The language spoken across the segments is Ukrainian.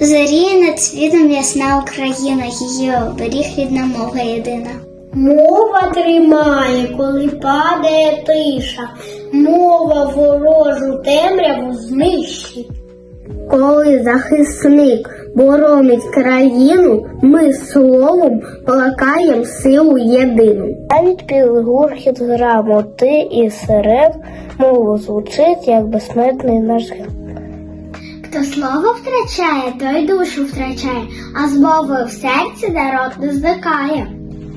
Зоріє над світом ясна Україна, її оберіг рідна мова єдина. Мова тримає, коли падає тиша, мова ворожу темряву знищить. Коли захисник боронить країну, ми словом плакаєм силу єдину. Навіть пілгурхіт грамоти і сирен мову звучить, як безсмертний наш герой. Хто слово втрачає, той душу втрачає, а з мовою в серці народ не зникає.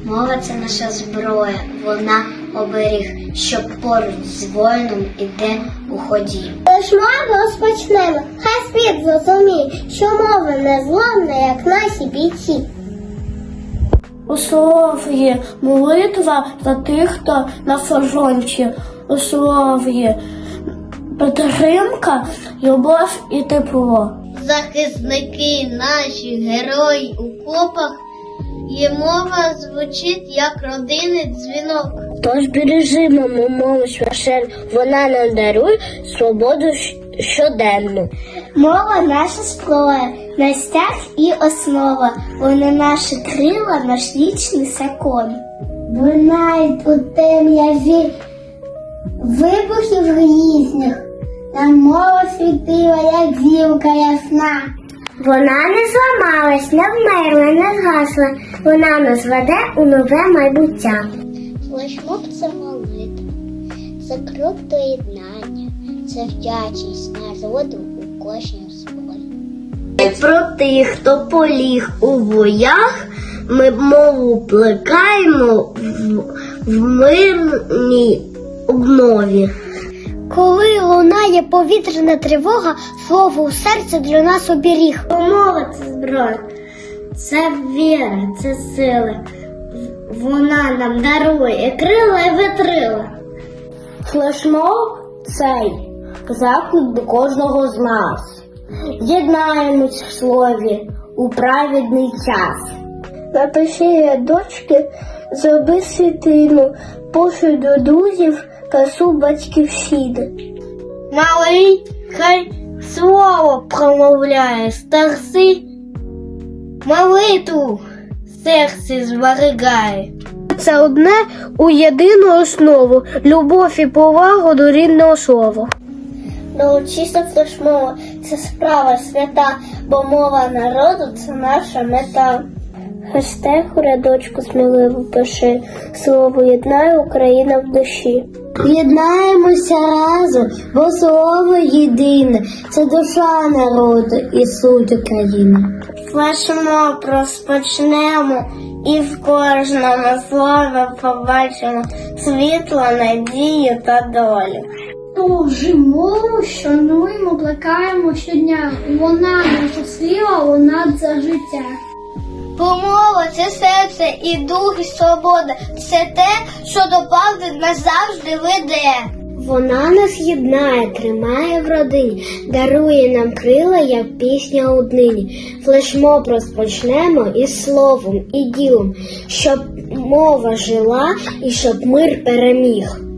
Мова це наша зброя, вона оберіг, що поруч з воїном іде у ході. Тож мову розпочнемо, хай світ зрозуміє, що мова не зламна, як наші бійці. У слові молитва за тих, хто на фронті. У слові підтримка, любов і тепло. Захисники наші герої у копах, є мова звучить як родинний дзвінок. Тож бережимо ми мову священ, вона нам дарує свободу щоденну. Мова наша зброя, наш стяг і основа. Вона наші крила, наш вічний закон. Винають у тем'яві вибухів різних, та мова світила, як зілка ясна. Вона не зламалась, не вмерла, не згасла. Вона нас веде у нове майбуття. Флешмоб це молитва, це крок до єднання, це вдячність народу у кожній слові. Про тих, хто поліг у боях, ми мову плекаємо в, в мирній обнові. Коли лунає повітряна тривога, слово у серці для нас оберіг. Мова це зброя, це віра, це сила. Вона нам дарує крила і витрила. Флешмоб цей заклик до кожного з нас. Єднаємось в слові у праведний час. Напиши дочки, зроби світлину, пошлю до друзів касу батьківщини. Малий, хай слово промовляє старси, молитву серці зберігає. Це одне у єдину основу любов і повагу до рідного слова. Научися флешмова це справа свята, бо мова народу це наша мета. Хештег у рядочку сміливо пиши, слово єднає Україна в душі. Єднаємося разом, бо слово єдине, це душа народу і суть України. Флешмоб розпочнемо і в кожному слові побачимо світло, надію та долю. Тож мову шануємо, плекаємо щодня. Вона наша сила, вона за життя. Помова це серце і дух, і свобода. Це те, що до правди нас завжди веде. Вона нас єднає, тримає в родині, дарує нам крила, як пісня у днині. Флешмоб розпочнемо із словом і ділом, щоб мова жила і щоб мир переміг.